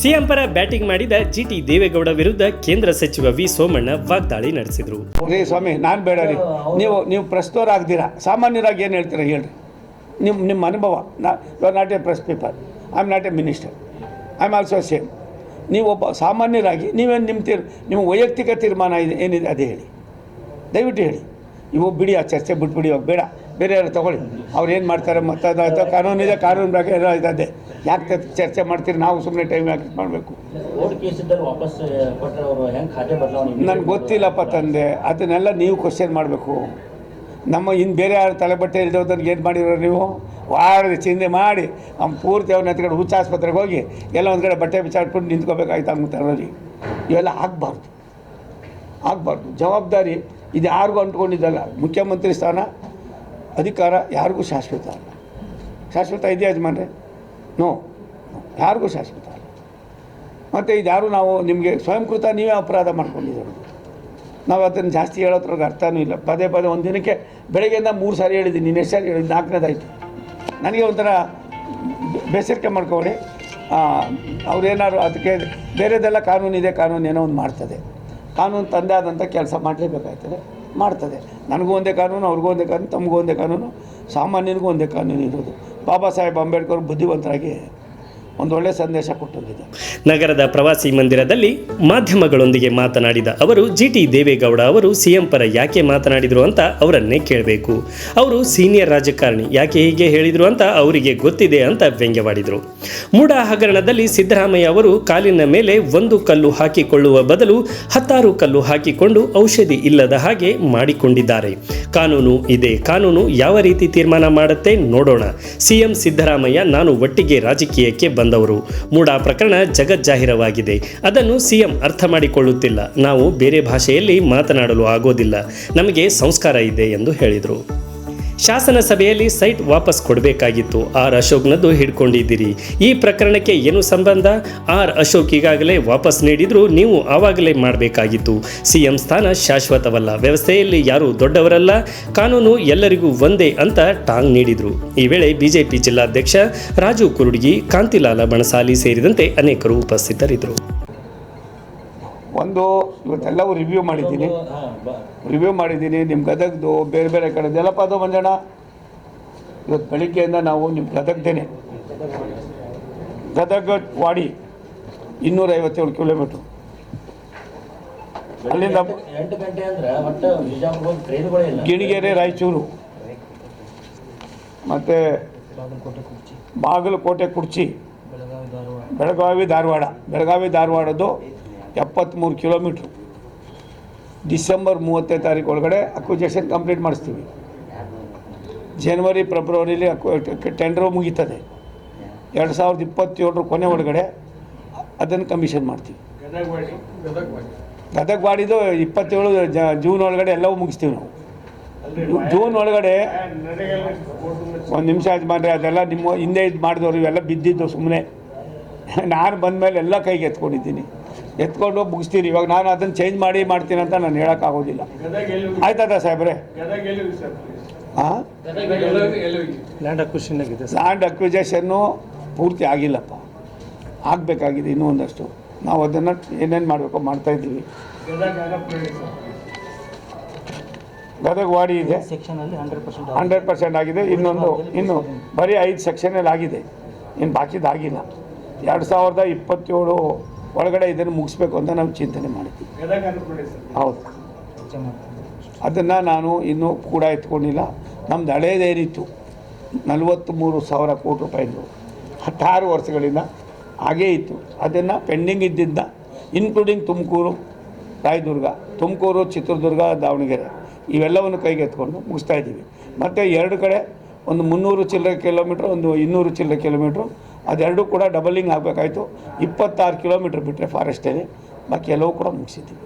CM ಪರ batting ಮಾಡಿದ ಜಿಟಿ ದೇವೇಗೌಡ ವಿರುದ್ಧ ಕೇಂದ್ರ ಸಚಿವ ವಿ ಸೋಮಣ್ಣ ವಾಗ್ದಾಳಿ ನಡೆಸಿದರು. ಸ್ವಾಮಿ, ನಾನು ಬೇಡ ರೀ. ನೀವು ನೀವು ಪ್ರಸ್ತೋರ ಆಗ್ತೀರಾ ಸಾಮಾನ್ಯರಾಗಿ ಏನು ಹೇಳ್ತೀರಾ ಹೇಳ್ರಿ. ನಿಮ್ಮ ನಿಮ್ಮ ಅನುಭವ. ನಾ not a press paper I am not a minister I am also same ನೀವು ಒಬ್ಬ ಸಾಮಾನ್ಯರಾಗಿ, ನೀವೇನು ನಿಮ್ಮ ತೀರ್ ನಿಮ್ಮ ವೈಯಕ್ತಿಕ ತೀರ್ಮಾನ ಇದೆ, ಏನಿದೆ ಅದೇ ಹೇಳಿ. ದಯವಿಟ್ಟು ಹೇಳಿ. ಇವು ಬಿಡಿ, ಆ ಚರ್ಚೆ ಬಿಟ್ಬಿಡಿ ಬೇಡ. ಬೇರೆ ಯಾರು ತೊಗೊಳ್ಳಿ. ಅವ್ರು ಏನು ಮಾಡ್ತಾರೆ ಮತ್ತು ಕಾನೂನಿದೆ, ಕಾನೂನು ಬಗ್ಗೆ ಏನೋ ಇದೆ ಯಾಕೆ ಚರ್ಚೆ ಮಾಡ್ತೀರಿ? ನಾವು ಸುಮ್ಮನೆ ಟೈಮ್ ಯಾಕೆ ಮಾಡಬೇಕು? ನನ್ಗೆ ಗೊತ್ತಿಲ್ಲಪ್ಪ ತಂದೆ. ಅದನ್ನೆಲ್ಲ ನೀವು ಕ್ವಶನ್ ಮಾಡಬೇಕು. ನಮ್ಮ ಇನ್ನು ಬೇರೆ ಯಾರು ತಲೆಬಟ್ಟೆ ಇಲ್ದವ್ರಿಗೆ ಏನು ಮಾಡಿರೋ ನೀವು? ವಾರದ ಚಿಂತೆ ಮಾಡಿ ನಮ್ಮ ಪೂರ್ತಿ ಅವ್ರನ್ನ ಹತ್ರ ಹುಚ್ಚ ಆಸ್ಪತ್ರೆಗೆ ಹೋಗಿ ಎಲ್ಲ ಒಂದು ಕಡೆ ಬಟ್ಟೆ ಬಿಚ್ಚಾಡ್ಕೊಂಡು ನಿಂತ್ಕೋಬೇಕಾಯ್ತು ತರಲಿ ಇವೆಲ್ಲ ಆಗಬಾರ್ದು. ಆಗಬಾರ್ದು. ಜವಾಬ್ದಾರಿ ಇದು ಯಾರಿಗೂ ಅಂಟ್ಕೊಂಡಿದ್ದಲ್ಲ. ಮುಖ್ಯಮಂತ್ರಿ ಸ್ಥಾನ ಅಧಿಕಾರ ಯಾರಿಗೂ ಶಾಶ್ವತ ಅಲ್ಲ. ಶಾಶ್ವತ ಇದೆಯಾ ಯಜಮಾನ್ರೆ? ನೋ, ಯಾರಿಗೂ ಶಾಶ್ವತ ಅಲ್ಲ. ಮತ್ತು ಇದ್ಯಾರು ನಾವು ನಿಮಗೆ ಸ್ವಯಂಕೃತ ನೀವೇ ಅಪರಾಧ ಮಾಡ್ಕೊಂಡಿದ್ದೀವಿ ನಾವು ಅದನ್ನು ಜಾಸ್ತಿ ಹೇಳೋದ್ರಾಗ ಅರ್ಥನೂ ಇಲ್ಲ. ಪದೇ ಪದೇ ಒಂದು ದಿನಕ್ಕೆ ಬೆಳಗ್ಗೆಯಿಂದ ಮೂರು ಸಾರಿ ಹೇಳಿದ್ದೀನಿ, ನೀನು ಎಷ್ಟು ಸಾರಿ ಹೇಳಿದ್ದು ನಾಲ್ಕನೇದಾಯಿತು. ನನಗೆ ಒಂಥರ ಬೇಸರಿಕೆ ಮಾಡ್ಕೊಳ್ಳಿ ಅವ್ರೇನಾದ್ರು ಅದಕ್ಕೆ ಬೇರೆದೆಲ್ಲ ಕಾನೂನಿದೆ ಕಾನೂನು ಏನೋ ಒಂದು ಮಾಡ್ತದೆ. ಕಾನೂನು ತಂದೆ ಆದಂಥ ಕೆಲಸ ಮಾಡಲೇಬೇಕಾಗ್ತದೆ, ಮಾಡ್ತದೆ. ನನಗೂ ಒಂದೇ ಕಾನೂನು, ಅವ್ರಿಗೂ ಒಂದೇ ಕಾನೂನು, ತಮಗೂ ಒಂದೇ ಕಾನೂನು, ಸಾಮಾನ್ಯನಿಗೂ ಒಂದೇ ಕಾನೂನು ಇರೋದು. ಬಾಬಾ ಸಾಹೇಬ್ ಅಂಬೇಡ್ಕರ್ ಬುದ್ಧಿವಂತರಾಗಿ ಒಂದು ಒಳ್ಳೆಯ ಸಂದೇಶ ಕೊಟ್ಟಿದ್ದ ನಗರದ ಪ್ರವಾಸಿ ಮಂದಿರದಲ್ಲಿ ಮಾಧ್ಯಮಗಳೊಂದಿಗೆ ಮಾತನಾಡಿದ ಅವರು, ಜಿ ಟಿ ದೇವೇಗೌಡ ಅವರು ಸಿಎಂ ಪರ ಯಾಕೆ ಮಾತನಾಡಿದರು ಅಂತ ಅವರನ್ನೇ ಕೇಳಬೇಕು. ಅವರು ಸೀನಿಯರ್ ರಾಜಕಾರಣಿ, ಯಾಕೆ ಹೀಗೆ ಹೇಳಿದರು ಅಂತ ಅವರಿಗೆ ಗೊತ್ತಿದೆ ಅಂತ ವ್ಯಂಗ್ಯವಾಡಿದರು. ಮೂಡ ಹಗರಣದಲ್ಲಿ ಸಿದ್ದರಾಮಯ್ಯ ಅವರು ಕಾಲಿನ ಮೇಲೆ ಒಂದು ಕಲ್ಲು ಹಾಕಿಕೊಳ್ಳುವ ಬದಲು ಹತ್ತಾರು ಕಲ್ಲು ಹಾಕಿಕೊಂಡು ಔಷಧಿ ಇಲ್ಲದ ಹಾಗೆ ಮಾಡಿಕೊಂಡಿದ್ದಾರೆ. ಕಾನೂನು ಇದೆ, ಕಾನೂನು ಯಾವ ರೀತಿ ತೀರ್ಮಾನ ಮಾಡುತ್ತೆ ನೋಡೋಣ. ಸಿಎಂ ಸಿದ್ದರಾಮಯ್ಯ, ನಾನು ಒಟ್ಟಿಗೆ ರಾಜಕೀಯಕ್ಕೆ ಬಂದವರು. ಮೂಡ ಪ್ರಕರಣ ಜಗಜ್ಜಾಹಿರವಾಗಿದೆ ಅದನ್ನು ಸಿಎಂ ಅರ್ಥ ಮಾಡಿಕೊಳ್ಳುತ್ತಿಲ್ಲ. ನಾವು ಬೇರೆ ಭಾಷೆಯಲ್ಲಿ ಮಾತನಾಡಲು ಆಗೋದಿಲ್ಲ. ನಮಗೆ ಸಂಸ್ಕಾರ ಇದೆ ಎಂದು ಹೇಳಿದರು. ಶಾಸನ ಸಭೆಯಲ್ಲಿ ಸೈಟ್ ವಾಪಸ್ ಕೊಡಬೇಕಾಗಿತ್ತು. ಆರ್ ಅಶೋಕ್ನದ್ದು ಹಿಡ್ಕೊಂಡಿದ್ದೀರಿ. ಈ ಪ್ರಕರಣಕ್ಕೆ ಏನು ಸಂಬಂಧ? ಆರ್ ಅಶೋಕ್ ಈಗಾಗಲೇ ವಾಪಸ್ ನೀಡಿದ್ರು, ನೀವು ಆವಾಗಲೇ ಮಾಡಬೇಕಾಗಿತ್ತು. ಸಿಎಂ ಸ್ಥಾನ ಶಾಶ್ವತವಲ್ಲ. ವ್ಯವಸ್ಥೆಯಲ್ಲಿ ಯಾರೂ ದೊಡ್ಡವರಲ್ಲ. ಕಾನೂನು ಎಲ್ಲರಿಗೂ ಒಂದೇ ಅಂತ ಟಾಂಗ್ ನೀಡಿದರು. ಈ ವೇಳೆ ಬಿಜೆಪಿ ಜಿಲ್ಲಾಧ್ಯಕ್ಷ ರಾಜು ಕುರುಡ್ಗಿ, ಕಾಂತಿಲಾಲ ಬಣಸಾಲಿ ಸೇರಿದಂತೆ ಅನೇಕರು ಉಪಸ್ಥಿತರಿದ್ದರು. ಒಂದು ಇವತ್ತೆಲ್ಲವೂ ರಿವ್ಯೂ ಮಾಡಿದ್ದೀನಿ. ರಿವ್ಯೂ ಮಾಡಿದ್ದೀನಿ ನಿಮ್ಮ ಗದಗದು ಬೇರೆ ಬೇರೆ ಕಡೆ ಜಲಪಾತ ಅದು ಮಂಜಣ್ಣ ಇವತ್ತು ಬೆಳಿಗ್ಗೆಯಿಂದ ನಾವು ನಿಮ್ಮ ಗದಗ್ದೇನೆ. ಗದಗ ವಾಡಿ ಇನ್ನೂರೈವತ್ತೇಳು ಕಿಲೋಮೀಟ್ರ್ ಅಲ್ಲಿಂದ ಗಿಣಿಗೆರೆ ರಾಯಚೂರು. ಮತ್ತು ಬಾಗಲಕೋಟೆ ಕುರ್ಚಿ. ಬೆಳಗಾವಿ ಧಾರವಾಡ. ಬೆಳಗಾವಿ ಧಾರವಾಡದ್ದು ಎಪ್ಪತ್ತ್ಮೂರು ಕಿಲೋಮೀಟ್ರ್. ಡಿಸೆಂಬರ್ ಮೂವತ್ತನೇ ತಾರೀಕು ಒಳಗಡೆ ಅಕ್ವಿಜೇಷನ್ ಕಂಪ್ಲೀಟ್ ಮಾಡಿಸ್ತೀವಿ. ಜನವರಿ ಫೆಬ್ರವರಿಲಿ ಟೆಂಡರ್ ಮುಗೀತದೆ. ಎರಡು ಸಾವಿರದ ಇಪ್ಪತ್ತೇಳರ ಕೊನೆ ಒಳಗಡೆ ಅದನ್ನು ಕಮಿಷನ್ ಮಾಡ್ತೀವಿ. ಗದಗ ಮಾಡಿದ್ದು ಇಪ್ಪತ್ತೇಳು ಜೂನ್ ಒಳಗಡೆ ಎಲ್ಲವೂ ಮುಗಿಸ್ತೀವಿ ನಾವು. ಜೂನ್ ಒಳಗಡೆ ಒಂದು ನಿಮಿಷ ಯಜಮಾನ್ರೆ ಅದೆಲ್ಲ ನಿಮ್ಮ ಹಿಂದೆ ಇದು ಮಾಡಿದವರು ಇವೆಲ್ಲ ಬಿದ್ದಿದ್ದು ಸುಮ್ಮನೆ ನಾನು ಬಂದಮೇಲೆ ಎಲ್ಲ ಕೈಗೆ ಎತ್ಕೊಂಡಿದ್ದೀನಿ. ಎತ್ಕೊಂಡು ಮುಗಿಸ್ತೀರಿ. ಇವಾಗ ನಾನು ಅದನ್ನು ಚೇಂಜ್ ಮಾಡಿ ಮಾಡ್ತೀನಿ ಅಂತ ನಾನು ಹೇಳೋಕ್ಕಾಗೋದಿಲ್ಲ ಆಯ್ತಾ ಸಾಹೇಬ್ರೆ? ಹಾಂ ಲ್ಯಾಂಡ್ ಆಗಿದೆ ಲ್ಯಾಂಡ್ ಅಕ್ವಿಜೇಷನ್ನು ಪೂರ್ತಿ ಆಗಿಲ್ಲಪ್ಪ. ಆಗಬೇಕಾಗಿದೆ ಇನ್ನೂ ಒಂದಷ್ಟು ನಾವು ಅದನ್ನು ಏನೇನು ಮಾಡಬೇಕು ಮಾಡ್ತಾಯಿದ್ದೀವಿ ಗದಗ ವಾಡಿ ಇದೆ. ಹಂಡ್ರೆಡ್ ಪರ್ಸೆಂಟ್ ಆಗಿದೆ. ಇನ್ನೊಂದು, ಇನ್ನು ಬರೀ ಐದು ಸೆಕ್ಷನಲ್ಲಿ ಆಗಿದೆ. ಇನ್ನು ಬಾಕಿದಾಗಿಲ್ಲ ಎರಡು ಸಾವಿರದ ಇಪ್ಪತ್ತೇಳು ಒಳಗಡೆ ಇದನ್ನು ಮುಗಿಸ್ಬೇಕು ಅಂತ ನಾವು ಚಿಂತನೆ ಮಾಡಿದ್ವಿ. ಹೌದು. ಅದನ್ನು ನಾನು ಇನ್ನೂ ಕೂಡ ಎತ್ಕೊಂಡಿಲ್ಲ. ನಮ್ದು ಹಳೇದೇನಿತ್ತು ನಲವತ್ತ್ಮೂರು ಸಾವಿರ ಕೋಟಿ ರೂಪಾಯಿದು ಹತ್ತಾರು ವರ್ಷಗಳಿಂದ ಹಾಗೇ ಇತ್ತು. ಅದನ್ನು ಪೆಂಡಿಂಗ್ ಇದ್ದಿದ್ದ ಇನ್ಕ್ಲೂಡಿಂಗ್ ತುಮಕೂರು ರಾಯದುರ್ಗ ತುಮಕೂರು ಚಿತ್ರದುರ್ಗ ದಾವಣಗೆರೆ ಇವೆಲ್ಲವನ್ನು ಕೈಗೆ ಎತ್ಕೊಂಡು ಮುಗಿಸ್ತಾ ಇದ್ದೀವಿ. ಮತ್ತು ಎರಡು ಕಡೆ ಒಂದು ಮುನ್ನೂರು ಚಿಲ್ಲರೆ ಕಿಲೋಮೀಟ್ರ್ ಒಂದು ಇನ್ನೂರು ಚಿಲ್ಲರೆ ಕಿಲೋಮೀಟ್ರು ಅದೆರಡೂ ಕೂಡ ಡಬಲಿಂಗ್ ಆಗಬೇಕಾಯ್ತು. ಇಪ್ಪತ್ತಾರು ಕಿಲೋಮೀಟ್ರ್ ಬಿಟ್ಟರೆ ಫಾರೆಸ್ಟಲ್ಲಿ ಬಾಕಿ ಎಲ್ಲವೂ ಕೂಡ ಮುಗಿಸಿದ್ದೀವಿ